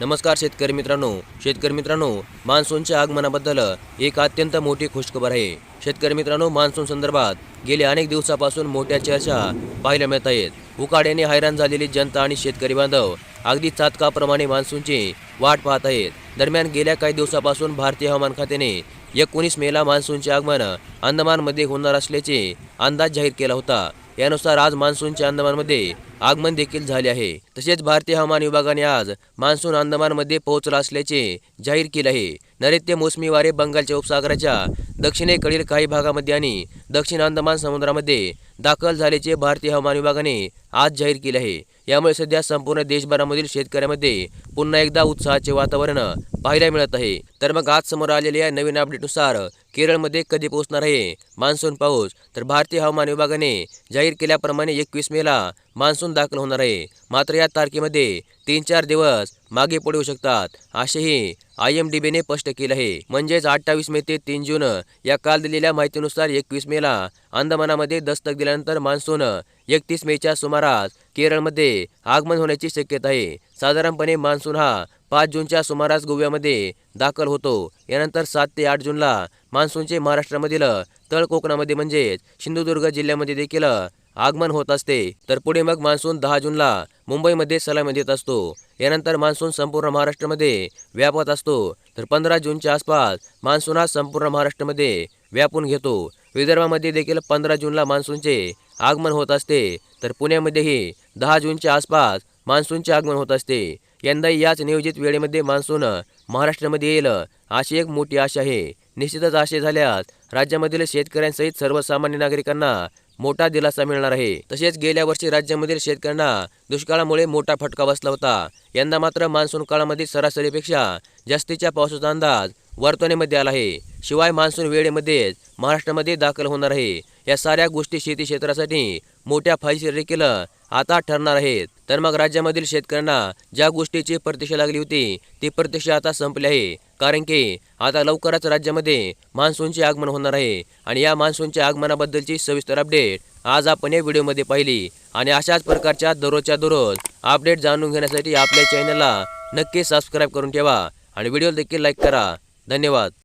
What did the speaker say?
नमस्कार शेतकरी मित्रांनो. शेतकरी मित्रांनो मान्सूनच्या आगमनाबद्दल एक अत्यंत मोठी खुशखबर आहे. शेतकरी मित्रांनो मान्सून संदर्भात गेल्या अनेक दिवसापासून मोठ्या चर्चा पाहायला मिळत आहेत. उकाड्याने हैराण झालेली जनता आणि शेतकरी बांधव अगदी चातकाप्रमाणे मान्सूनची वाट पाहत आहेत. दरम्यान गेल्या काही दिवसापासून भारतीय हवामान खात्याने एकोणीस मेला मान्सूनचे आगमन अंदमानमध्ये होणार असल्याचे अंदाज जाहीर केला होता. यानुसार आज मान्सूनचे अंदमानमध्ये आगमन देखील झाले आहे. तसेच भारतीय हवामान विभागाने आज मान्सून अंदमानमध्ये पोहोचला असल्याचे जाहीर केले आहे. नैऋत्य मोसमी वारे बंगालच्या उपसागराच्या दक्षिणेकडील काही भागामध्ये आणि दक्षिण अंदमान समुद्रामध्ये दाखल झाल्याचे भारतीय हवामान विभागाने आज जाहीर केले आहे. यामुळे सध्या संपूर्ण देशभरामधील शेतकऱ्यांमध्ये पुन्हा एकदा उत्साहाचे वातावरण पाहायला मिळत आहे. तर मग आज समोर आलेल्या नवीन अपडेटनुसार केरळमध्ये कधी पोहोचणार आहे? मान्सून पाऊस तर भारतीय हवामान विभागाने जाहीर केल्याप्रमाणे एकवीस मेला मान्सून दाखल होणार आहे. मात्र या तारखेमध्ये तीन चार दिवस मागे पडू शकतात असेही आय एम डी बीने स्पष्ट केलं आहे. म्हणजेच अठ्ठावीस मे ते तीन जून या काल दिलेल्या माहितीनुसार एकवीस मेला अंदमानामध्ये दस्तक दिल्यानंतर मान्सून एकतीस मेच्या सुमारास केरळमध्ये आगमन होण्याची शक्यता आहे. साधारणपणे मान्सून हा पाच जूनच्या सुमारास गोव्यामध्ये दाखल होतो. यानंतर सात ते आठ जूनला मान्सूनचे महाराष्ट्रामधील तळ कोकणामध्ये म्हणजेच सिंधुदुर्ग जिल्ह्यामध्ये देखील आगमन होत असते. तर पुढे मग मान्सून दहा जूनला मुंबईमध्ये सलामी देत असतो. यानंतर मान्सून संपूर्ण महाराष्ट्रामध्ये व्यापत असतो. तर पंधरा जूनच्या आसपास मान्सून हा संपूर्ण महाराष्ट्रामध्ये व्यापून घेतो. विदर्भामध्ये देखील पंधरा जूनला मान्सूनचे आगमन होत असते. तर पुण्यामध्येही दहा जूनच्या आसपास मान्सूनचे आगमन होत असते. यंदा याच नियोजित वेळेमध्ये मान्सून महाराष्ट्रामध्ये येईल अशी एक मोठी आशा आहे. निश्चितच असे झाल्यास राज्यामधील शेतकऱ्यांसहित सर्वसामान्य नागरिकांना मोठा दिलासा मिळणार आहे. तसेच गेल्या वर्षी राज्यामधील शेतकऱ्यांना दुष्काळामुळे मोठा फटका बसला होता. यंदा मात्र मान्सून काळामध्ये सरासरीपेक्षा जास्तीच्या पावसाचा अंदाज वर्तवणीमध्ये आला आहे. शिवाय मान्सून वेळेमध्येच महाराष्ट्रामध्ये दाखल होणार आहे. या साऱ्या गोष्टी शेती क्षेत्रासाठी मोठ्या फायदेशीर देखील आता ठरणार आहेत. तर मग राज्यामधील शेतकऱ्यांना ज्या गोष्टीची प्रतीक्षा लागली होती ती प्रतीक्षा आता संपली आहे. कारण की आता लवकरच राज्यामध्ये मान्सूनचे आगमन होणार आहे. आणि या मान्सूनच्या आगमनाबद्दलची सविस्तर अपडेट आज आपण या व्हिडिओमध्ये पाहिली. आणि अशाच प्रकारच्या दररोजच्या दररोज अपडेट जाणून घेण्यासाठी आपल्या चॅनलला नक्की सबस्क्राईब करून ठेवा. आणि व्हिडिओ देखील लाईक करा. धन्यवाद.